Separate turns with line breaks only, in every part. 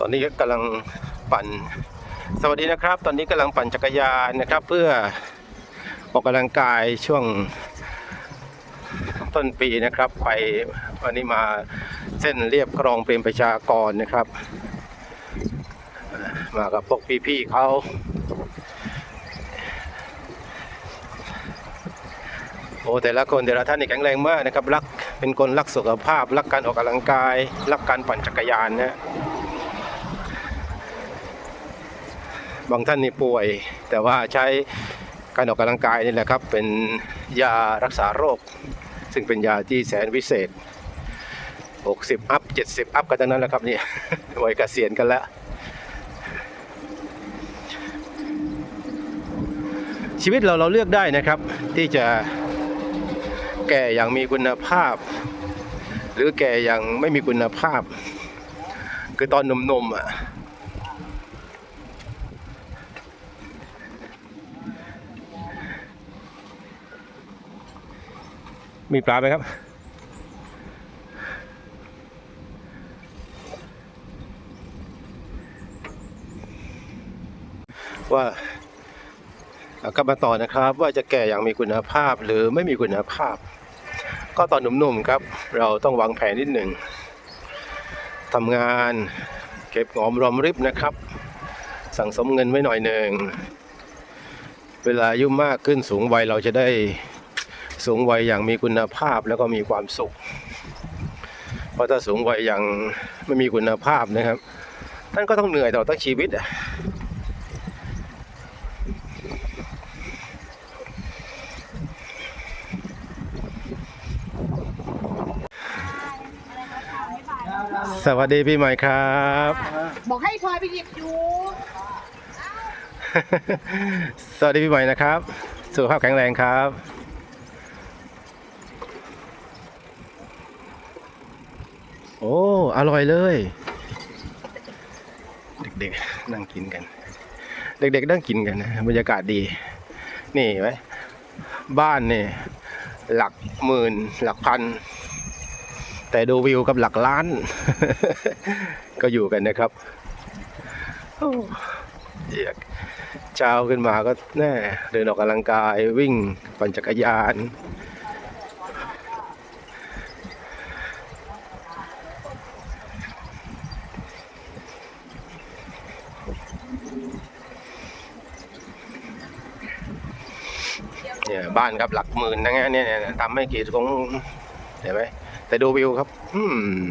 ตอนนี้กำลังปั่น สวัสดีนะครับ ตอนนี้กำลังปั่นจักรยานนะครับ เพื่อออกกำลังกายช่วงต้นปีนะครับ ไปวันนี้มาเส้นเรียบคลองเปรมประชากรนะครับ มากับพวกพี่ๆเขาโอ้แต่ละคนแต่ละท่านนี่แข็งแรงมากนะครับรักเป็นคนรักสุขภาพ รักการออกกำลังกาย รักการปั่นจักรยานนะ บางท่านนี่ป่วย แต่ว่าใช้การออกกำลังกายนี่แหละครับ เป็นยารักษาโรค ซึ่งเป็นยาที่แสนวิเศษ 60 อัพ 70 อัพกันทั้งนั้นแหละครับนี่วัยเกษียณกันแล้ว ชีวิตเราเราเลือกได้นะครับ ที่จะแก่อย่างมีคุณภาพ หรือแก่อย่างไม่มีคุณภาพ คือตอนหนุ่มๆอะ มีปลาไหมครับ ว่าากลับมาต่อนะครับว่าจะแก่อย่างมีคุณภาพหรือไม่มีคุณภาพ ก็ตอนหนุ่มๆครับ เราต้องวางแผนนิดหนึ่งทำงานเก็บหอมรอมริบนะครับ สั่งสมเงินไว้หน่อยหนึ่งเวลาอายุมากขึ้นสูงวัยเราจะได้ สูงวัยอย่างมีคุณภาพแล้วก็มีความสุข เพราะถ้าสูงวัยอย่างไม่มีคุณภาพนะครับ ท่านก็ต้องเหนื่อยต่อตั้งชีวิตอะสวัสดีพี่ใหม่ครับ
บอกให้พลอยไปหยิบอยู่
สวัสดีพี่ใหม่นะครับ สุขภาพแข็งแรงครับ อ้ อร่อยเลย เด็กๆ นั่งกินกัน เด็กๆ นั่งกินกันนะบรรยากาศดี นี่ไหมบ้านเนี่ยหลักหมื่น หลักพัน แต่ดูวิวกับหลักล้าน ก็อยู่กันนะครับเดียกเช้าขึ้นมาก็แน่เดินออกกำลังกายวิ่งปั่นจักรยาน เนี่ยบ้านครับหลักหมื่นนะเนี่ยเนี่ยทำไม่กี่คงเห็นไหมแต่ดูวิวครับ อืม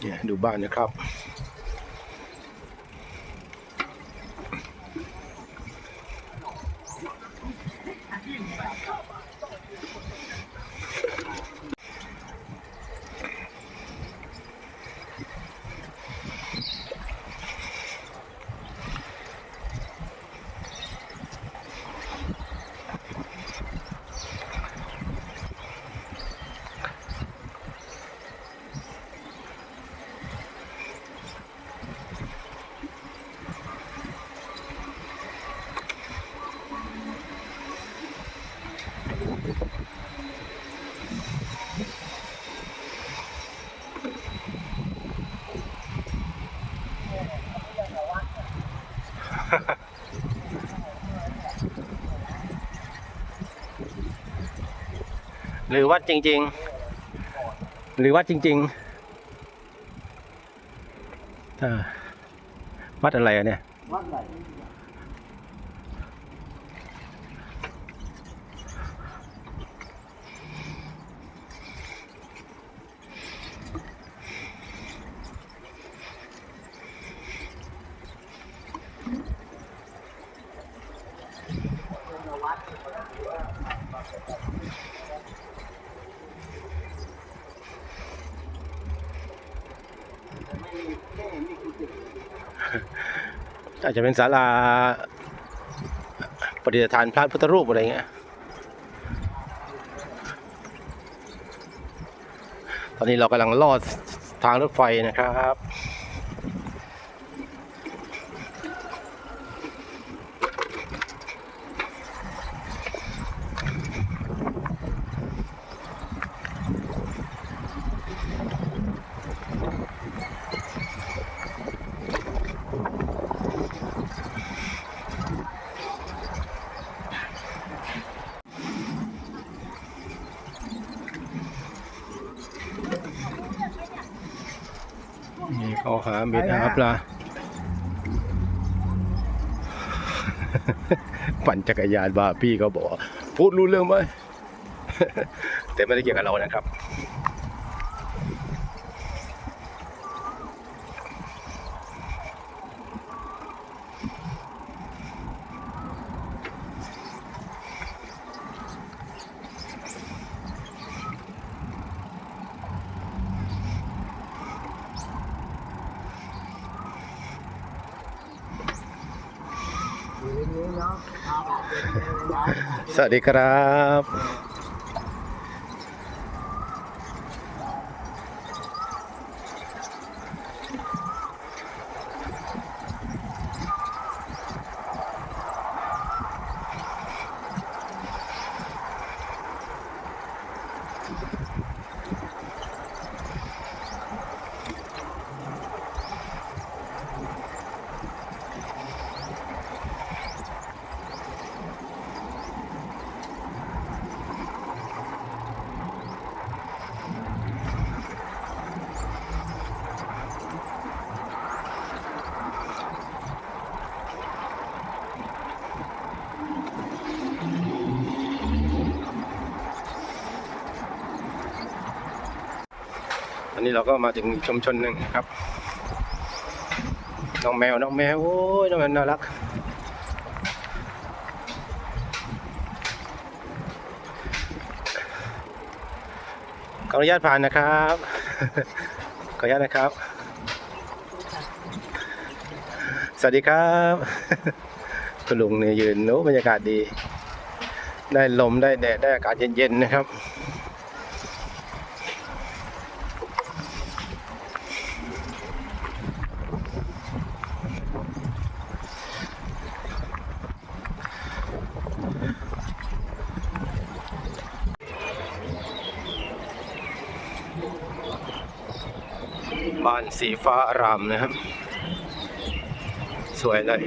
เนี่ยดูบ้านนะครับ หรือวัดจริง ๆ หรือวัดจริงๆวัดอะไรอะเนี่ย
วัดไหน
อาจจะเป็นศาลาปฏิฐานพระพุทธรูปอะไรเงี้ย ตอนนี้เรากำลังลอดทางรถไฟนะครับ นี่เขาหาเบ็ดหาปลา ปั่นจักรยานบาพี่เขาบอกว่าพูดรู้เรื่องไหมแต่ไม่ได้เกี่ยวกับเรานะครับ สวัสดีครับ นนี้เราก็มาถึงชุมชนหนึ่งครับ น้องแมว น้องแมว โอ้ย น้องแมวน่ารัก ขออนุญาตผ่านนะครับ ขออนุญาตนะครับ สวัสดีครับคุณลุงเนี่ยยืนโอ้บรรยากาศดี ได้ลมได้แดดได้อากาศเย็นๆนะครับ บ้านสีฟ้าอารามนะครับ สวยเลย